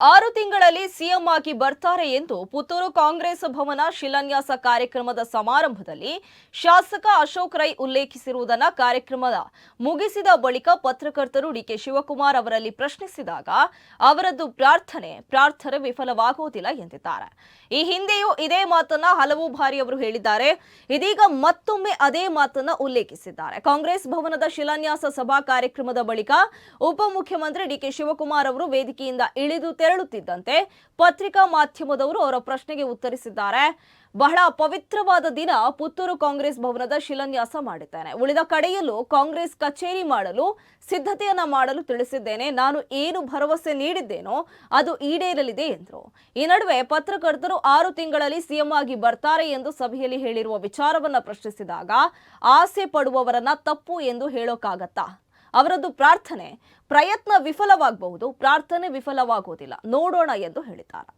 ಆರು ತಿಂಗಳಲ್ಲಿ ಸಿಎಂ ಆಗಿ ಬರ್ತಾರೆ ಎಂದು ಪುತ್ತೂರು ಕಾಂಗ್ರೆಸ್ ಭವನ ಶಿಲಾನ್ಯಾಸ ಕಾರ್ಯಕ್ರಮದ ಸಮಾರಂಭದಲ್ಲಿ ಶಾಸಕ ಅಶೋಕ್ ರೈ ಉಲ್ಲೇಖಿಸಿರುವುದನ್ನ ಕಾರ್ಯಕ್ರಮದ ಮುಗಿಸಿದ ಬಳಿಕ ಪತ್ರಕರ್ತರು ಡಿಕೆ ಶಿವಕುಮಾರ್ ಅವರಲ್ಲಿ ಪ್ರಶ್ನಿಸಿದಾಗ ಅವರದ್ದು ಪ್ರಾರ್ಥನೆ ಪ್ರಾರ್ಥನೆ ವಿಫಲವಾಗುವುದಿಲ್ಲ ಎಂದಿದ್ದಾರೆ. ಈ ಹಿಂದೆಯೂ ಇದೇ ಮಾತನ್ನ ಹಲವು ಬಾರಿ ಅವರು ಹೇಳಿದ್ದಾರೆ. ಇದೀಗ ಮತ್ತೊಮ್ಮೆ ಅದೇ ಮಾತನ್ನ ಉಲ್ಲೇಖಿಸಿದ್ದಾರೆ. ಕಾಂಗ್ರೆಸ್ ಭವನದ ಶಿಲಾನ್ಯಾಸ ಸಭಾ ಕಾರ್ಯಕ್ರಮದ ಬಳಿಕ ಉಪಮುಖ್ಯಮಂತ್ರಿ ಡಿಕೆ ಶಿವಕುಮಾರ್ ಅವರು ವೇದಿಕೆಯಿಂದ ಇಳಿದು ತೆರಳುತ್ತಿದ್ದಂತೆ ಪತ್ರಿಕಾ ಮಾಧ್ಯಮದವರು ಅವರ ಪ್ರಶ್ನೆಗೆ ಉತ್ತರಿಸಿದ್ದಾರೆ. ಬಹಳ ಪವಿತ್ರವಾದ ದಿನ ಪುತ್ತೂರು ಕಾಂಗ್ರೆಸ್ ಭವನದ ಶಿಲಾನ್ಯಾಸ ಮಾಡಿದ್ದೇನೆ. ಉಳಿದ ಕಡೆಯಲ್ಲೂ ಕಾಂಗ್ರೆಸ್ ಕಚೇರಿ ಮಾಡಲು ಸಿದ್ಧತೆಯನ್ನ ಮಾಡಲು ತಿಳಿಸಿದ್ದೇನೆ. ನಾನು ಏನು ಭರವಸೆ ನೀಡಿದ್ದೇನೋ ಅದು ಈಡೇರಲಿದೆ ಎಂದರು. ಈ ನಡುವೆ ಪತ್ರಕರ್ತರು ಆರು ತಿಂಗಳಲ್ಲಿ ಸಿಎಂ ಆಗಿ ಬರ್ತಾರೆ ಎಂದು ಸಭೆಯಲ್ಲಿ ಹೇಳಿರುವ ವಿಚಾರವನ್ನ ಪ್ರಶ್ನಿಸಿದಾಗ ಆಸೆ ಪಡುವವರನ್ನ ತಪ್ಪು ಎಂದು ಹೇಳೋಕ್ಕಾಗತ್ತಾ? ಅವರದ್ದು ಪ್ರಾರ್ಥನೆ ಪ್ರಯತ್ನ ವಿಫಲವಾಗಬಹುದು, ಪ್ರಾರ್ಥನೆ ವಿಫಲವಾಗುವುದಿಲ್ಲ. ನೋಡೋಣ ಎಂದು ಹೇಳಿದ್ದಾರೆ.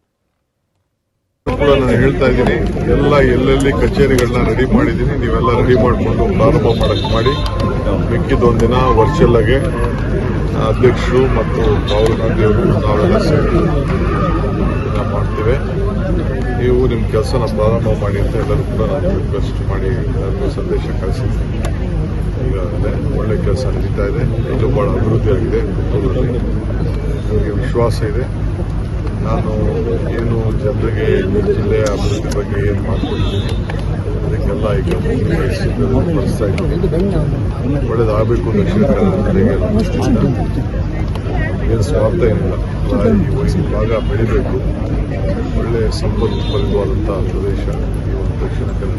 ಹೇಳ್ತಾ ಇದ್ದೀನಿ, ಎಲ್ಲ ಎಲ್ಲೆಲ್ಲಿ ಕಚೇರಿಗಳನ್ನ ರೆಡಿ ಮಾಡಿದ್ದೀನಿ, ನೀವೆಲ್ಲ ರೆಡಿ ಮಾಡಿಕೊಂಡು ಪ್ರಾರಂಭ ಮಾಡಕ್ಕೆ ಮಾಡಿ. ಮಿಕ್ಕಿದೊಂದಿನ ಆಗಿ ಅಧ್ಯಕ್ಷರು ಮತ್ತು ಅವರು ನಾವೆಲ್ಲ ಸೇರಿ ಮಾಡ್ತೇವೆ. ನೀವು ನಿಮ್ಮ ಕೆಲಸನ ಪ್ರಾರಂಭ ಮಾಡಿ ಅಂತ ಎಲ್ಲರೂ ಕೂಡ ನಾನು ರಿಕ್ವೆಸ್ಟ್ ಮಾಡಿ ಎಲ್ಲರಿಗೂ ಸಂದೇಶ ಕಳಿಸಿದ್ದೀನಿ ಈಗಾಗಲೇ ಒಳ್ಳೆ ಕೆಲಸ ನಡೀತಾ ಇದೆ. ಇದು ಬಹಳ ಅಭಿವೃದ್ಧಿಯಾಗಿದೆ ಪುತ್ತೂರಲ್ಲಿ. ನನಗೆ ವಿಶ್ವಾಸ ಇದೆ. ನಾನು ಏನು ಜನರಿಗೆ, ಜಿಲ್ಲೆಯ ಅಭಿವೃದ್ಧಿ ಬಗ್ಗೆ ಏನು ಮಾಡ್ಕೊಂಡಿದ್ದೀನಿ ಅದಕ್ಕೆಲ್ಲ ಈಗ ಪಡಿಸ್ತಾ ಇದ್ದೀನಿ. ಒಳ್ಳೇದಾಗಬೇಕು ದಕ್ಷಿಣ ಏನು ಸ್ವಾರ್ಥ ಏನಿಲ್ಲ. ಈ ಭಾಗ ಬೆಳಿಬೇಕು. ಒಳ್ಳೆಯ ಸಂಪತ್ಭರಿತವಾದಂಥ ಪ್ರದೇಶ ಈ ಒಂದು ದಕ್ಷಿಣ ಕನ್ನಡ